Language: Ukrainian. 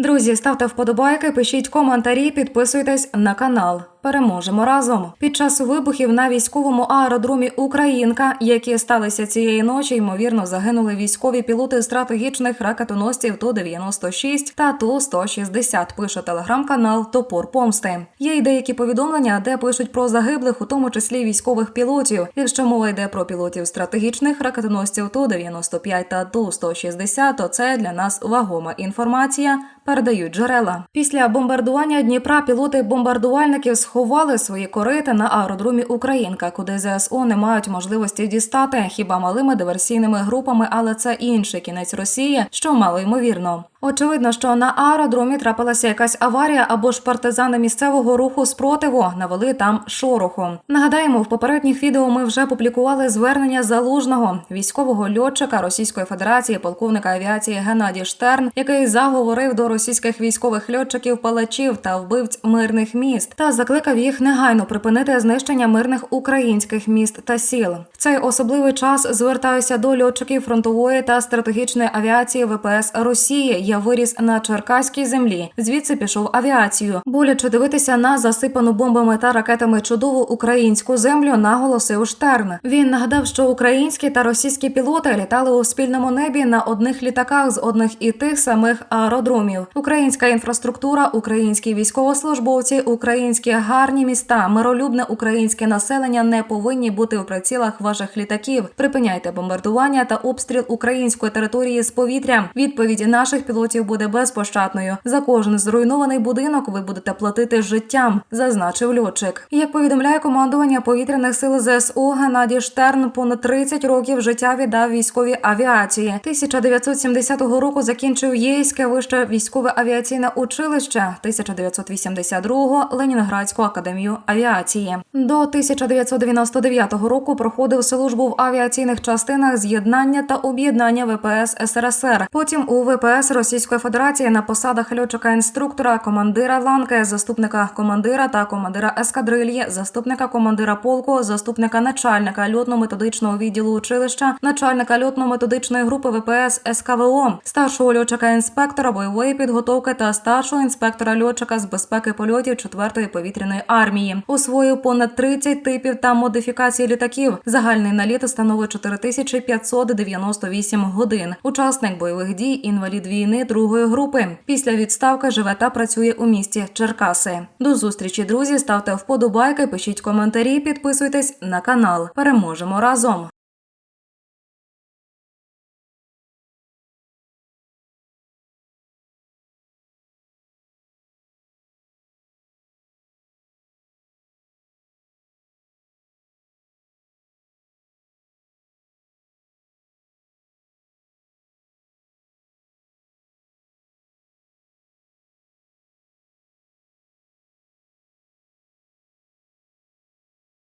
Друзі, ставте вподобайки, пишіть коментарі, підписуйтесь на канал. Переможемо разом. Під час вибухів на військовому аеродромі Українка, які сталися цієї ночі, ймовірно, загинули військові пілоти стратегічних ракетоносців Ту-96 та Ту-160, пише телеграм-канал Топор Помсти. Є й деякі повідомлення, де пишуть про загиблих, у тому числі військових пілотів. Якщо мова йде про пілотів стратегічних ракетоносців Ту-95 та Ту-160, то це для нас вагома інформація. Передають джерела. Після бомбардування Дніпра пілоти бомбардувальників сховали свої корита на аеродромі Українка, куди ЗСУ не мають можливості дістати хіба малими диверсійними групами, але це інший кінець Росії, що мало ймовірно. Очевидно, що на аеродромі трапилася якась аварія або ж партизани місцевого руху спротиву навели там шороху. Нагадаємо, в попередніх відео ми вже публікували звернення залужного військового льотчика Російської Федерації, полковника авіації Геннадій Штерн, який заговорив до російських військових льотчиків, палачів та вбивць мирних міст та закликав їх негайно припинити знищення мирних українських міст та сіл. В цей особливий час звертаюся до льотчиків фронтової та стратегічної авіації ВПС Росії. Я виріс на Черкаській землі. Звідси пішов авіацію. Боляче дивитися на засипану бомбами та ракетами чудову українську землю, наголосив Штерн. Він нагадав, що українські та російські пілоти літали у спільному небі на одних літаках з одних і тих самих аеродромів. Українська інфраструктура, українські військовослужбовці, українські гарні міста, миролюбне українське населення не повинні бути у прицілах ваших літаків. Припиняйте бомбардування та обстріл української території з повітря. Відповідь наших пілотів буде безпощадною. За кожен зруйнований будинок ви будете платити життям, зазначив льотчик. Як повідомляє командування повітряних сил ЗСУ Геннадій Штерн, понад 30 років життя віддав військовій авіації. 1970 року закінчив Єйське вище військове авіаційне училище. 1982 Ленінградську академію авіації. До 1999 року проходив службу в авіаційних частинах з'єднання та об'єднання ВПС СРСР. Потім у ВПС Російської Федерації на посадах льотчика-інструктора, командира ланки, заступника командира та командира ескадрильї, заступника командира полку, заступника начальника льотно-методичного відділу училища, начальника льотно-методичної групи ВПС СКВО, старшого льотчика-інспектора бойової підготовки та старшого інспектора льотчика з безпеки польотів 4-ї повітряної армії. Освоїв понад 30 типів та модифікацій літаків. Загальний наліт становить 4598 годин. Учасник бойових дій, інвалід другої групи. Після відставки живе та працює у місті Черкаси. До зустрічі, друзі. Ставте вподобайки, пишіть коментарі, підписуйтесь на канал. Переможемо разом.